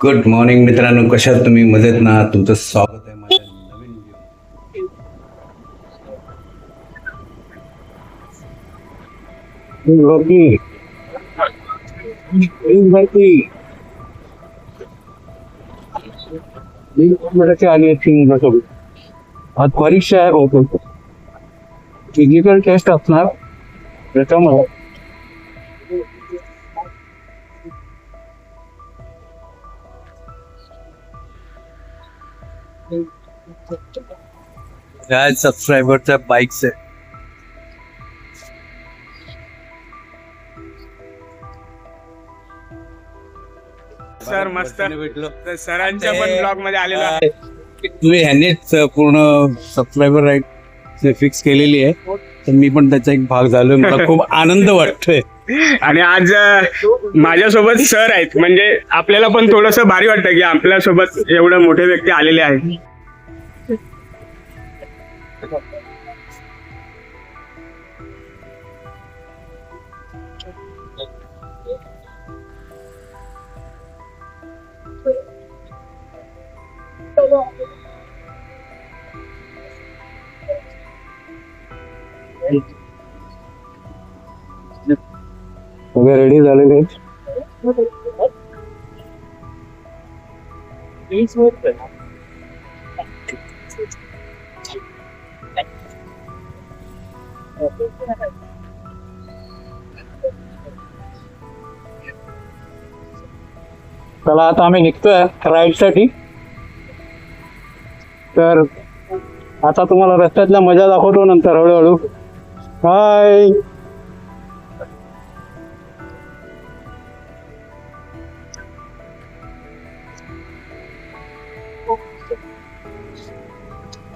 Good morning मित्रांनो कशा आहात तुम्ही मजेत ना तुमचं स्वागत आहे माझ्या नवीन व्हिडिओ. आज परीक्षा आहे फिजिकल टेस्ट असणार त्याच्यामुळे काय सबस्क्रायबरच्या बाईक्स आहे सर मस्त. तर सरांच्या पण ब्लॉगमध्ये आलेलो आहे. तुम्ही ह्यांनीच पूर्ण सबस्क्रायबर राईट फिक्स केलेली आहे. तर मी पण त्याचा एक भाग झालोय मला खूप आनंद वाटतोय. आणि आज माझ्यासोबत सर आहेत. म्हणजे आपल्याला पण थोडस भारी वाटतं की आपल्यासोबत एवढे मोठे व्यक्ती आलेले आहेत. सगळे रेडी झालेले आहेत चला आता आम्ही निघतोय राईडसाठी तर आता तुम्हाला रस्त्यातल्या मजा दाखवतो नंतर हळूहळू. हाय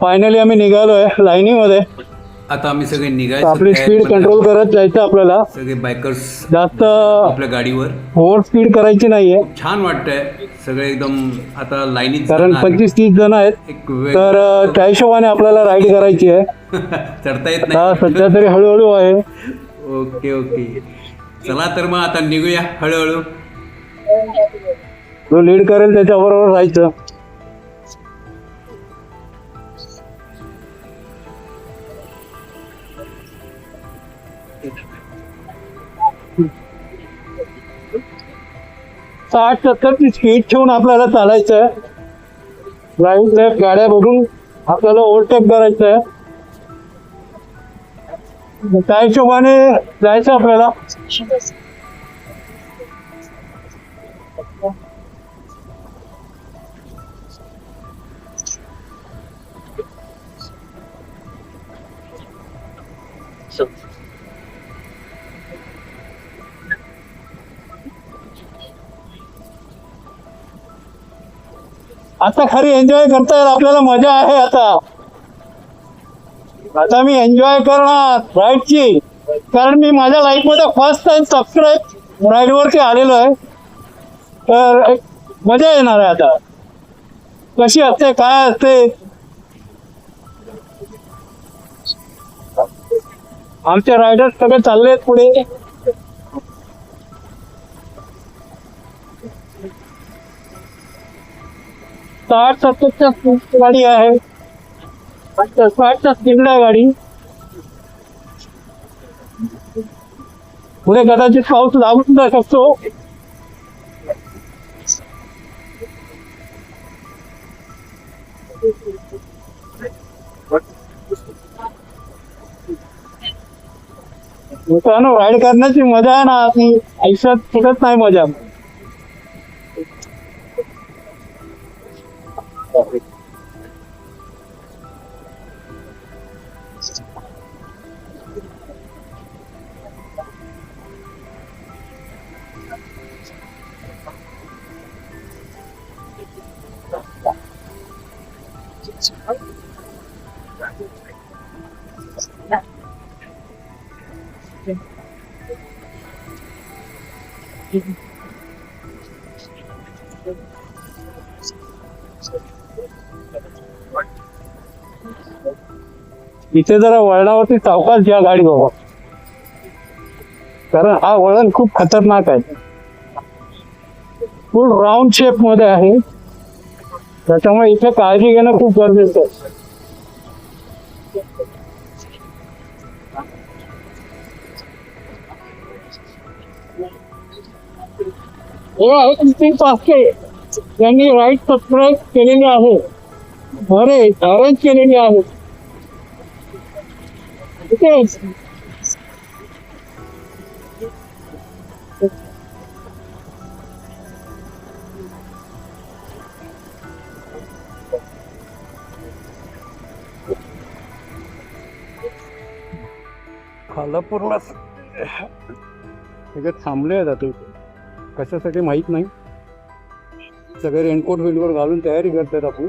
फायनली आम्ही निघालोय लाईनीमध्ये. आता आम्ही सगळे निघायचं आपली स्पीड कंट्रोल. करत जायचं आपल्याला. सगळे बायकर्स जास्त आपल्या गाडीवर. ओव्हर स्पीड करायची नाहीये. छान वाटतंय. सगळे एकदम आता लाईनीत कारण जाणार. पंचवीस तीस जण आहेत. एक वेग- तर अं, त्या हिशोबाने आपल्याला राईड करायची आहे. चढता येत आता नाही सध्या तरी हळूहळू आहे. Okay okay. चला तर मग आता निघूया हळूहळू. जो लीड करेल त्याच्याबरोबर जायचं साठ सत्तरची स्पीड ठेवून आपल्याला चालायचं राईट लेफ्ट गाड्या बघून आपल्याला ओव्हरटेक करायचं त्या हिशोबाने जायचं आपल्याला. आता खरी एन्जॉय करता येईल आपल्याला मजा आहे आता. आता मी एन्जॉय करणार राईडची कारण मी माझ्या लाईफमध्ये फर्स्ट टाइम सबस्क्राईब राईडवरती आलेलो आहे. तर एक मजा येणार आहे आता. कशी असते काय असते? आमचे रायडर्स सगळे चालले आहेत पुढे. साठ स्पीड गाडी आहे अच्छा, साठच्या स्पीड आहे गाडी? पुढे कदाचित पाऊस लागू सुद्धा शकतो मित्रांनो राईड करण्याची मज़ा आहे ना ती आयुष्यात कुठंच नाही मज़ा। इथे जरा वळणावरती सावकाश घ्या गाडी बाबा कारण हा वळण खूप खतरनाक आहे. फुल राऊंड शेपमध्ये आहे. त्याच्यामुळे इथे काळजी घेणं खूप गरजेचं आहे. हे आहेत नितीन पास्के यांनी राईट सबस्क्राईब केलेली आहे. अरे अरेंज केलेली आहे. खाला पूर्ण थांबले आता तू कशासाठी माहीत नाही. सगळे रेनकोट बिनकोट घालून तयारी करतात आपण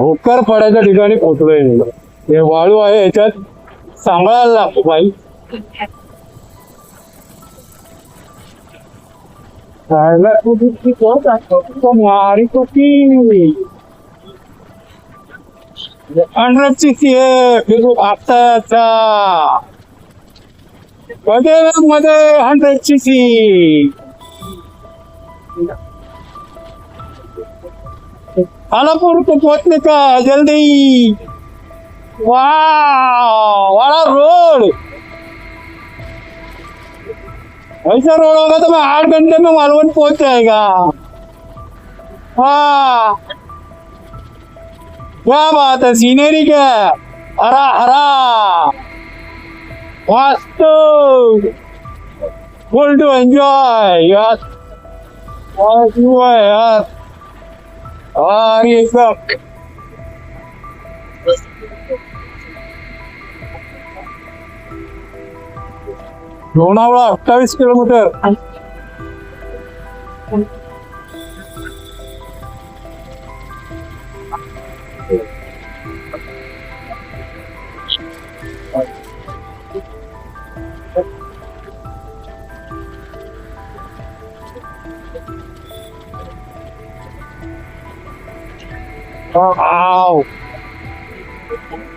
ओकरपाड्याच्या ठिकाणी पोचलोय मी. हे वाळू आहे याच्यात. सांभाळायला लागतो बाई. खायला खूप इतकी पोट मारी तो की ती मध्ये मध्ये हंड्रेडची ती आलापूर को पहुँचने का, जल्दी। वाला रोड। ऐसा रोड होगा तो मैं आठ घंटे में मालवण पहुँच जाएगा। वाह क्या बात है सीनरी क्या है? हरा हरा। वास्तव फुल टू एंजॉय यार। है यार। और ये सब लोणावळा अठ्ठावीस किलोमीटर वाव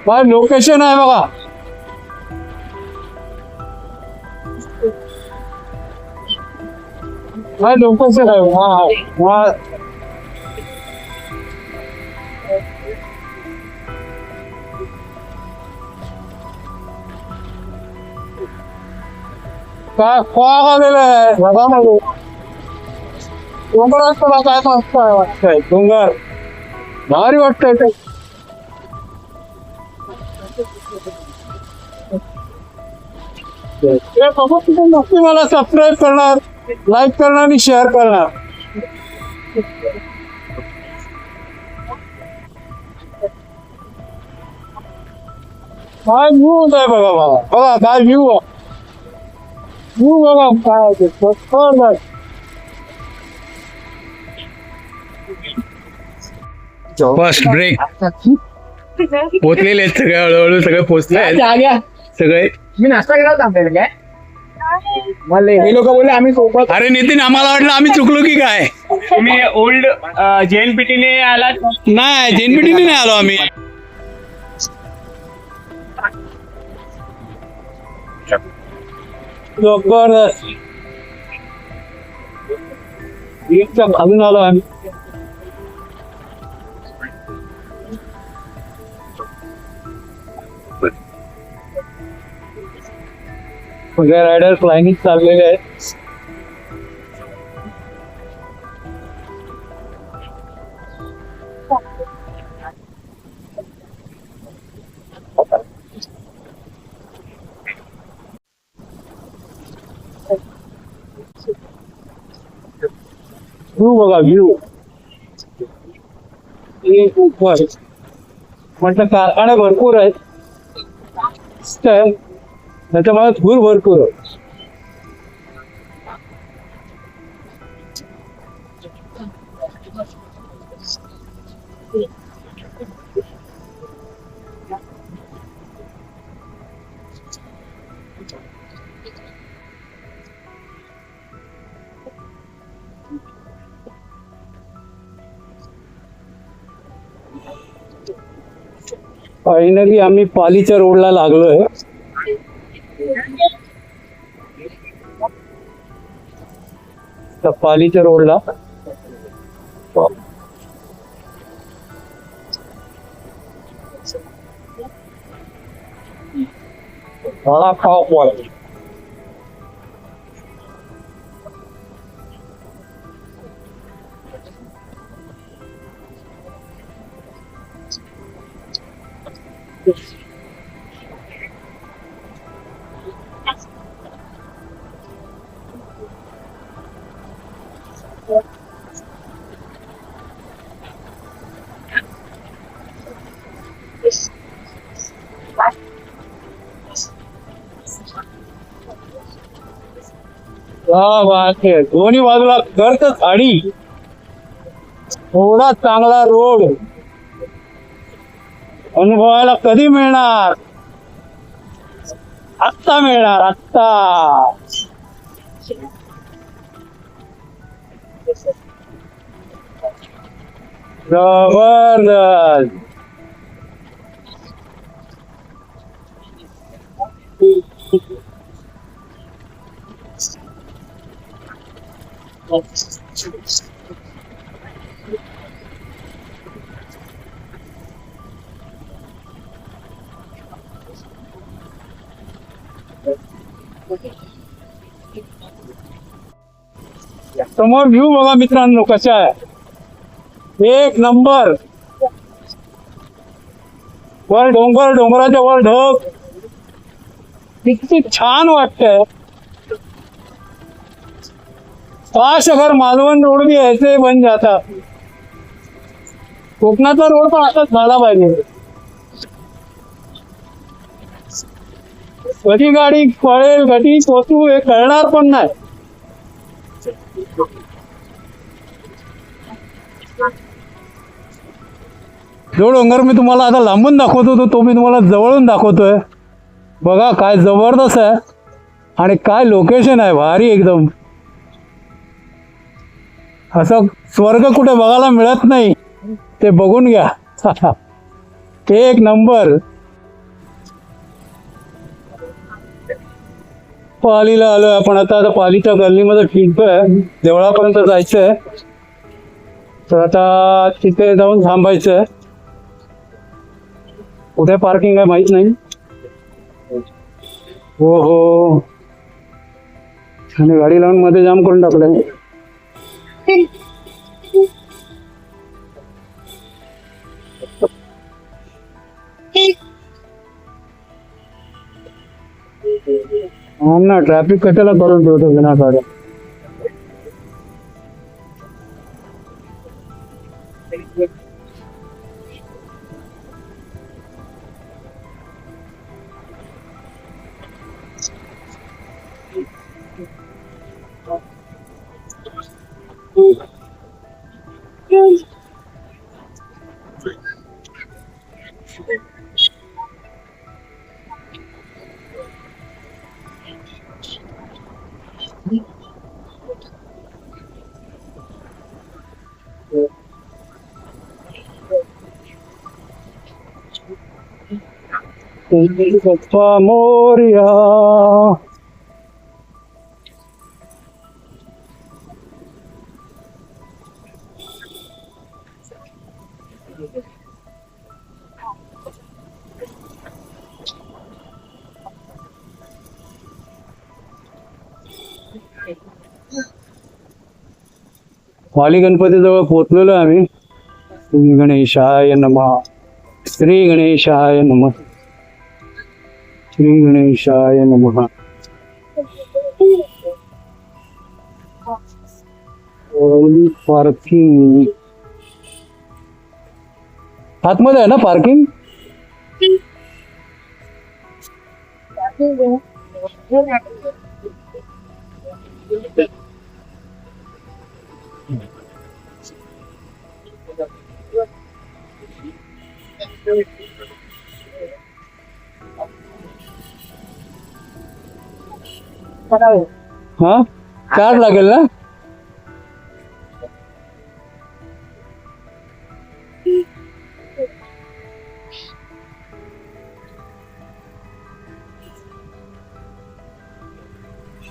काय लोकेशन आहे बघा काय लोकेशन आहे वा वा काय फॉग आलेलं आहे बघा मग डोंगरात तुला काय मस्त आहे वाटतंय डोंगर भारी वाटतंय ते. नक्की मला सबस्क्राईब करणार लाईक करणार आणि शेअर करणार. काय व्ह्यू आहे बघा बघा. बघा काय व्ह्यू व्ह्यू बघा काय आहे. फर्स्ट ब्रेक पोचलेले आहेत सगळे हळूहळू सगळे पोचले आहेत. जाग्या सगळे. मी नाश्ता केला होता आपल्याला काय? मला हे लोक बोलले आम्ही सोबत अरे नितीन आम्हाला वाटलं आम्ही चुकलो की काय? तुम्ही ओल्ड जेएनपीटीने आलात? नाही जेनपीटीने नाही आलो आम्ही. जबरदस्त घालून आलो आम्ही. सगळे रायडर्स लाईनीत चाललेले आहेत. व्ह्यू बघा व्ह्यू. म्हटलं कारखाने भरपूर आहेत. तर त्याच्यामुळे धूर भरपूर आहे. फायनली आम्ही पालीच्या रोडला लागलोय पालीच्या रोडला मला खाव पॉल वा दोन्ही बाजूला गर्द झाडी थोडा चांगला रोड अनुभवायला कधी मिळणार? आत्ता मिळणार आत्ता. जबरदस्त. समोर व्ह्यू बघा मित्रांनो कशा आहे. एक नंबर वर डोंगर डोंगराच्या वर ढग. किती छान वाटतंय. पाच अगर मालवण रोड भी ऐसे बन जाता कोकणाचा रोड पण असाच झाला पाहिजे. कधी गाडी पळेल कधी पोचू हे कळणार पण नाही. जो डोंगर मी तुम्हाला आता लांबून दाखवत होतो तो मी तुम्हाला जवळून दाखवतोय. बघा काय जबरदस्त आहे. आणि काय लोकेशन आहे भारी एकदम. असं स्वर्ग कुठे बघायला मिळत नाही ते बघून घ्या. एक नंबर. पालीला आलो आपण. आता आता पालीच्या गल्लीमध्ये फिरतोय देवळापर्यंत जायचंय. तर आता तिथे जाऊन थांबायचंय. कुठे पार्किंग आहे माहीत नाही. हो हो. आणि गाडी लावून मध्ये जाम करून टाकलं हो ना ट्रॅफिक कशाला करून ठेवतो विनाकारण? गप्पा मोर्या वाली गणपतीजवळ पोचलेलो आम्ही. श्री गणेशाय नमः. श्री गणेशाय नमः. श्री गणेशाय नम पार्किंग। आतमध्ये आहे ना पार्किंग? हा? कार्ड लागेल ना?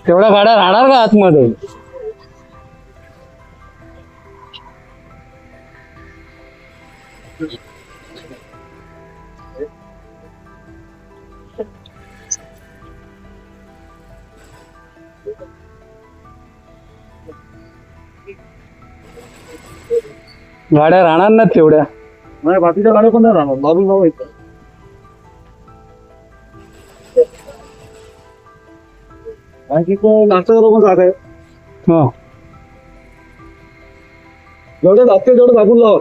तेवढ्या गाड्या राहणार का आतमध्ये? गाड्या राहणार ना तेवढ्या. बाकीच्या गाड्या पण नाही राहणार. बाबू भाऊ आणखी नाश्ता करून जात आहे? हा. जेवढे जाते तेवढे दाखवून लाव.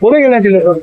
모르겠네 지금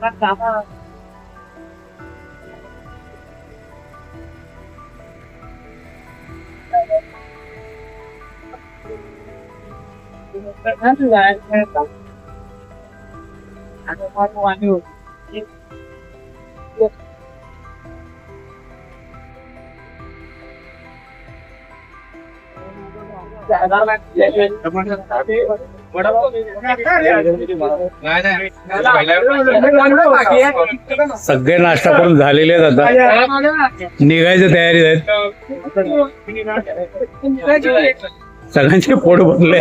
phát cáo thôi cái hết là em tập ăn được con ngoài đường được. Dạ đó là dễ dàng cảm ơn सगळे नाश्ता करून झालेले आहेत आता. निघायचं तयारी आहेत. सगळ्यांचे पोट भरले.